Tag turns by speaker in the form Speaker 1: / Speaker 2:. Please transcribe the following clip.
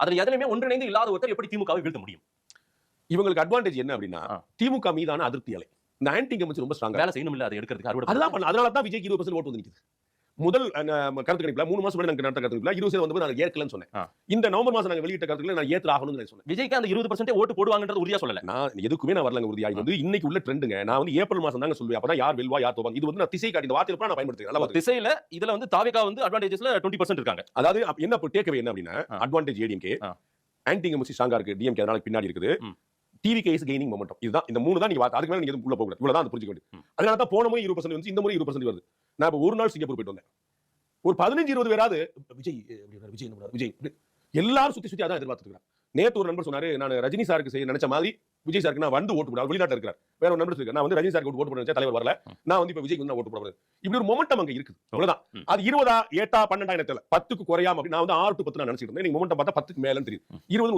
Speaker 1: அதுல எதுலையுமே ஒன்றிணைந்து இல்லாத ஒருத்தர் எப்படி திமுகவை வீழ்த்த முடியும்?
Speaker 2: இவங்களுக்கு அட்வான்டேஜ் என்ன அப்படின்னா. திமுக மீதான அதிருப்தி அலை. இந்த ஆன்டி இன்கம்பன்சி ரொம்ப ஸ்ட்ராங்கா
Speaker 1: வேலை செய்யணும் இல்ல அதை எடுக்கிறதுக்கு
Speaker 2: அதுதான் பண்ணல அதனால தான் விஜய்க்கு இருபது பர்சன்ட் ஓட்டு வந்து நிக்குது. முதல் கருத்து கணிப்புல மூணு மாசம் முன்னாடி நாங்க நடத்த கருத்து கணிப்புல இருபது வந்து நான் ஏற்கலன்னு சொன்னேன். இந்த நவம்பர் மாசம் நாங்க வெளியிட்ட கருத்துக்களை நான் ஏத்து ஆகணும்னு சொன்னேன்.
Speaker 1: விஜய்க்கு அந்த இருபது பர்சன்ட் ஓட்டு போடுவாங்கன்றது உறுதியா சொல்லல.
Speaker 2: நான் எதுக்குமே நான் வரலங்க உறுதியா. வந்து இன்னைக்கு உள்ள ட்ரெண்டுங்க. நான் வந்து ஏப்ரல் மாசம் தாங்க சொல்லுவேன். அப்பதான் யார் வெல்வா யார் தோப்பாங்க. இது வந்து நான் திசை காட்டி கூட நான் பாத்துக்கங்க.
Speaker 1: திசையில இதுல வந்து தாவேகா வந்து அட்வான்டேஜஸ்ல டுவெண்ட்டி பர்சன்ட் இருக்காங்க.
Speaker 2: அதாவது என்ன டேக்அவே என்ன அப்படின்னா. அட்வான்டேஜ் ஏடிஎம்கே. ஆன்டி இன்கம்பன்சி ஸ்ட்ராங்கா இருக்கு டிஎம்கே அதனால பின்னாடி இருக்குது. டிவி கேஸ் கெய்னிங் மொமெண்டம் இதுதான் இந்த மூணு தான் நீங்க அதுக்கு மேல நீங்க உள்ள போக கூடாது இவ்வளவுதான் அது புரிஞ்சுக்க வேண்டியது. அதனால தான் போன முறை இருபது பர்சன்ட் வந்து இந்த முறை இருபது பர்சன்ட் வருது. நான் ஒரு நாள் சிங்கப்பூர் போயிட்டு வந்தேன். ஒரு பதினஞ்சு இருபது பேராது விஜய் விஜய் என்ன விஜய். எல்லாரும் சுத்தி சுத்தி அதான் எதிர்பார்த்துருக்காங்க நேத்து ஒரு நண்பர் சொன்னாரு நான் ரஜினி சாருக்கு செய்ய நினைச்ச மாதிரி விஜய் சாருக்கு நான் வந்து ஓட்டு போட வெளிநாட்டு இருக்கிறார் வேற ஒரு நண்பர் சொல்லிருக்காரு நான் வந்து ரஜினி சாருக்கு ஓட்டு போட தலைவர் வரல. நான் வந்து இப்ப விஜய்க்கு வந்து ஓட்டு போட. இப்படி ஒரு மொமெண்டம் அங்க இருக்குது. அவ்வளவுதான். அது இருபதா எட்டா பன்னெண்டா எனக்கு தெரியல பத்துக்கு குறையாம நான் வந்து ஆறு டு பத்து நான் நினைச்சிட்டு இருந்தேன். மொமெண்டம் பார்த்தா பத்துக்கு மேலன்னு தெரியுது. இருபது